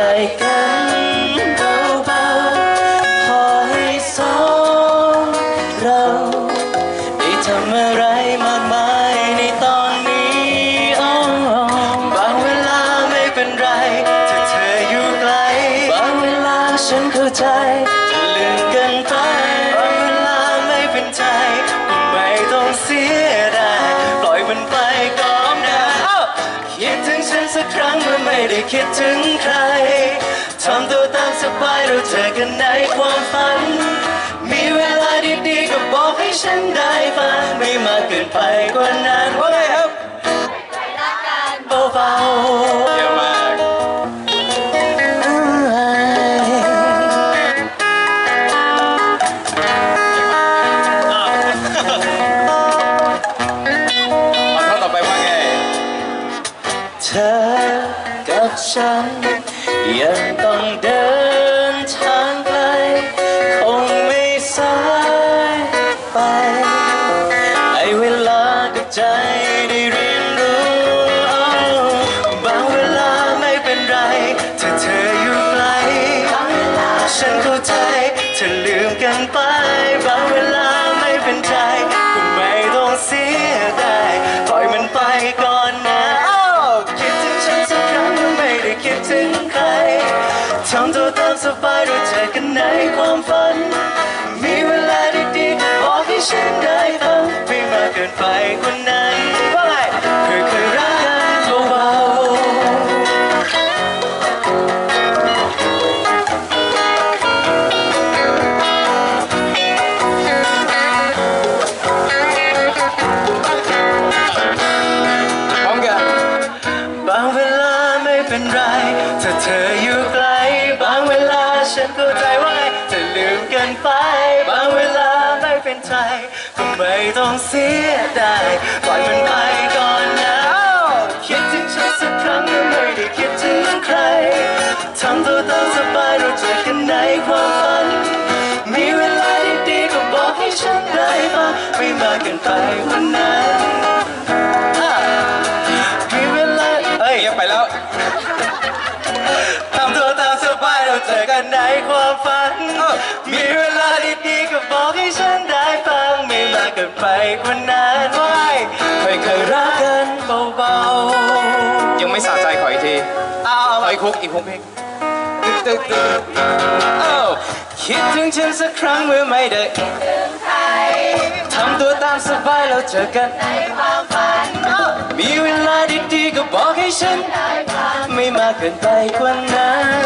กันเบาๆพอให้สองเราได้ทำอะไรมากมายในตอนนี้บางเวลาไม่เป็นไรถ้าเธออยู่ไกลบางเวลาฉันเข้าใจจะลืมกันไป ไม่ได้คิดถึงใครทำตัวตามสบายเราเจอกันในความฝัน มีเวลาดีๆก็บอกให้ฉันได้ฟังไม่มากเกินไปกว่านั้นว่า กับฉัน ยังต้องเดินทางไกล คงไม่สายไป ให้เวลากับใจได้เรียนรู้บางเวลาไม่เป็นไร ถ้าเธออยู่ไกลฉันเข้าใจ เธอลืมกันไปบางเวลา ทำตัวตามสบายเราเจอกันในความฝัน มีเวลาดีๆบอกให้ฉันได้ฟังไม่มากเกินไปกว่านั้นว่าไงเคยเคยรักกันเบาๆพร้อมกันบางเวลาไม่เป็นไร ถ้าเธออยู่ไกลบางเวลา ฉันเข้าใจว่าจะลืมกันไป บางเวลาไม่เป็นใจก็ไม่ต้องเสียดายปล่อยมันไปก่อนนะคิดถึงฉันสักครั้งยังไม่ได้คิดถึงใครทำตัวตามสบายเราเจอกันในความฝัน มีเวลาดีๆก็บอกให้ฉันได้ฟังไม่มากเกินไปวันนั้น ในความฝัน มีเวลาดีๆก็บอกให้ฉันได้ฟัง ไม่มากเกินไปกว่านั้นไว้เคยเคยรักกันเบายังไม่สะใจขออีกทีๆเอาขออีกคุกอีกคุกเพลงตึ๊ดตึ๊ดตึ๊ดเอาคิดถึงฉันสักครั้งเมื่อไม่ได้ทำตัวตามสบายเราเจอกันในความฝัน มีเวลาดีๆก็บอกให้ฉันได้ฟังไม่มากเกินไปกว่านั้น